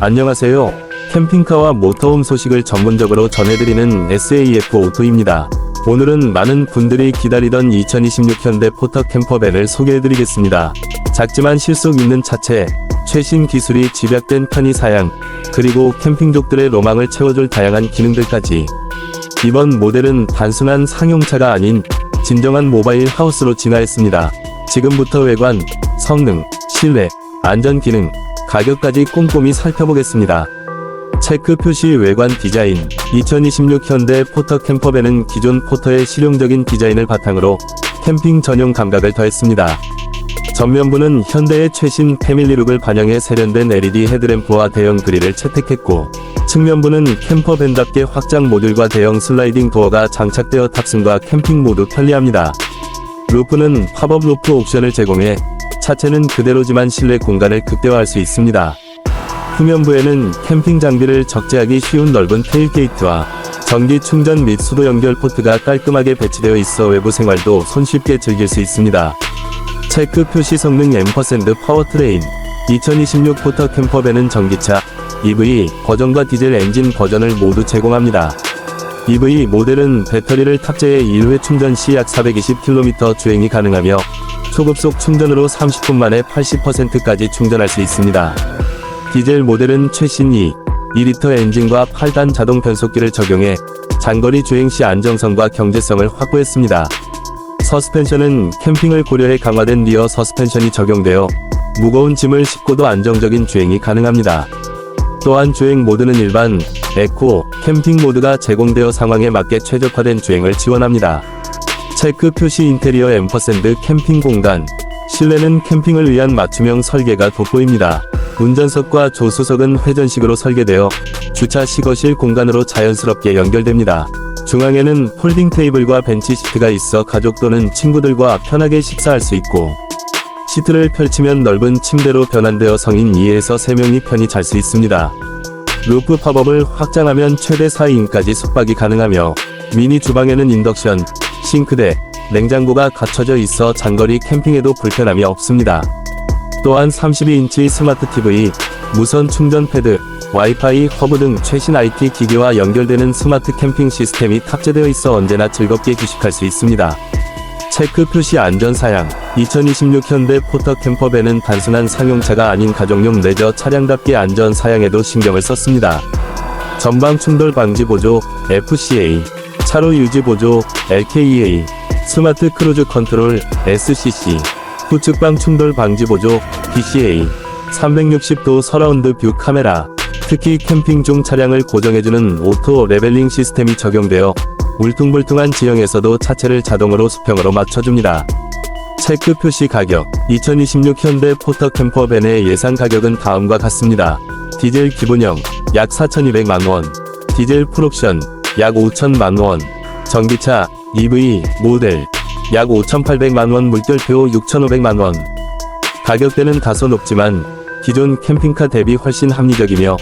안녕하세요. 캠핑카와 모터홈 소식을 전문적으로 전해드리는 SAF 오토입니다. 오늘은 많은 분들이 기다리던 2026 현대 포터 캠퍼밴을 소개해드리겠습니다. 작지만 실속 있는 차체, 최신 기술이 집약된 편의 사양, 그리고 캠핑족들의 로망을 채워줄 다양한 기능들까지. 이번 모델은 단순한 상용차가 아닌 진정한 모바일 하우스로 진화했습니다. 지금부터 외관, 성능, 실내, 안전 기능, 가격까지 꼼꼼히 살펴보겠습니다. 체크 표시 외관 디자인 2026 현대 포터 캠퍼밴은 기존 포터의 실용적인 디자인을 바탕으로 캠핑 전용 감각을 더했습니다. 전면부는 현대의 최신 패밀리룩을 반영해 세련된 LED 헤드램프와 대형 그릴을 채택했고 측면부는 캠퍼밴답게 확장 모듈과 대형 슬라이딩 도어가 장착되어 탑승과 캠핑 모두 편리합니다. 루프는 팝업 루프 옵션을 제공해 차체는 그대로지만 실내 공간을 극대화할 수 있습니다. 후면부에는 캠핑 장비를 적재하기 쉬운 넓은 테일 게이트와 전기 충전 및 수도 연결 포트가 깔끔하게 배치되어 있어 외부 생활도 손쉽게 즐길 수 있습니다. 체크 표시 성능 앰퍼샌드 파워트레인 2026 포터 캠퍼밴은 전기차, EV 버전과 디젤 엔진 버전을 모두 제공합니다. EV 모델은 배터리를 탑재해 1회 충전 시 약 420km 주행이 가능하며 초급속 충전으로 30분 만에 80%까지 충전할 수 있습니다. 디젤 모델은 최신 2, 2리터 엔진과 8단 자동 변속기를 적용해 장거리 주행 시 안정성과 경제성을 확보했습니다. 서스펜션은 캠핑을 고려해 강화된 리어 서스펜션이 적용되어 무거운 짐을 싣고도 안정적인 주행이 가능합니다. 또한 주행 모드는 일반, 에코, 캠핑 모드가 제공되어 상황에 맞게 최적화된 주행을 지원합니다. 체크 표시 인테리어 앰퍼샌드 캠핑 공간 실내는 캠핑을 위한 맞춤형 설계가 돋보입니다. 운전석과 조수석은 회전식으로 설계되어 주차 시거실 공간으로 자연스럽게 연결됩니다. 중앙에는 폴딩 테이블과 벤치 시트가 있어 가족 또는 친구들과 편하게 식사할 수 있고 시트를 펼치면 넓은 침대로 변환되어 성인 2에서 3명이 편히 잘 수 있습니다. 루프 팝업을 확장하면 최대 4인까지 숙박이 가능하며 미니 주방에는 인덕션, 싱크대, 냉장고가 갖춰져 있어 장거리 캠핑에도 불편함이 없습니다. 또한 32인치 스마트 TV, 무선 충전 패드, 와이파이, 허브 등 최신 IT 기기와 연결되는 스마트 캠핑 시스템이 탑재되어 있어 언제나 즐겁게 휴식할 수 있습니다. 체크 표시 안전 사양 2026 현대 포터 캠퍼밴은 단순한 상용차가 아닌 가정용 레저 차량답게 안전 사양에도 신경을 썼습니다. 전방 충돌 방지 보조 FCA, 차로 유지 보조 LKEA, 스마트 크루즈 컨트롤 SCC, 후측방 충돌 방지 보조 PCA, 360도 서라운드 뷰 카메라, 특히 캠핑 중 차량을 고정해주는 오토 레벨링 시스템이 적용되어 울퉁불퉁한 지형에서도 차체를 자동으로 수평으로 맞춰줍니다. 체크 표시 가격 2026 현대 포터 캠퍼밴의 예상 가격은 다음과 같습니다. 디젤 기본형 약 4,200만원, 디젤 풀옵션 약 5천만 원, 전기차 EV 모델 약 5,800만 원 물결표 6,500만 원. 가격대는 다소 높지만 기존 캠핑카 대비 훨씬 합리적이며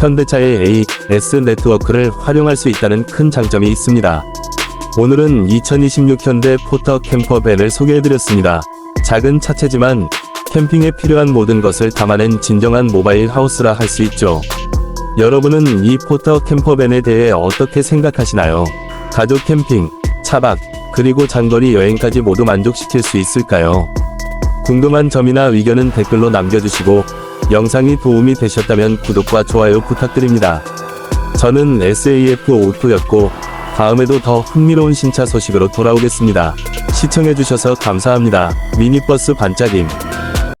현대차의 A, S 네트워크를 활용할 수 있다는 큰 장점이 있습니다. 오늘은 2026 현대 포터 캠퍼밴을 소개해드렸습니다. 작은 차체지만 캠핑에 필요한 모든 것을 담아낸 진정한 모바일 하우스라 할 수 있죠. 여러분은 이 포터 캠퍼밴에 대해 어떻게 생각하시나요? 가족 캠핑, 차박, 그리고 장거리 여행까지 모두 만족시킬 수 있을까요? 궁금한 점이나 의견은 댓글로 남겨주시고 영상이 도움이 되셨다면 구독과 좋아요 부탁드립니다. 저는 SAF 오토였고 다음에도 더 흥미로운 신차 소식으로 돌아오겠습니다. 시청해주셔서 감사합니다. 미니버스 반짝임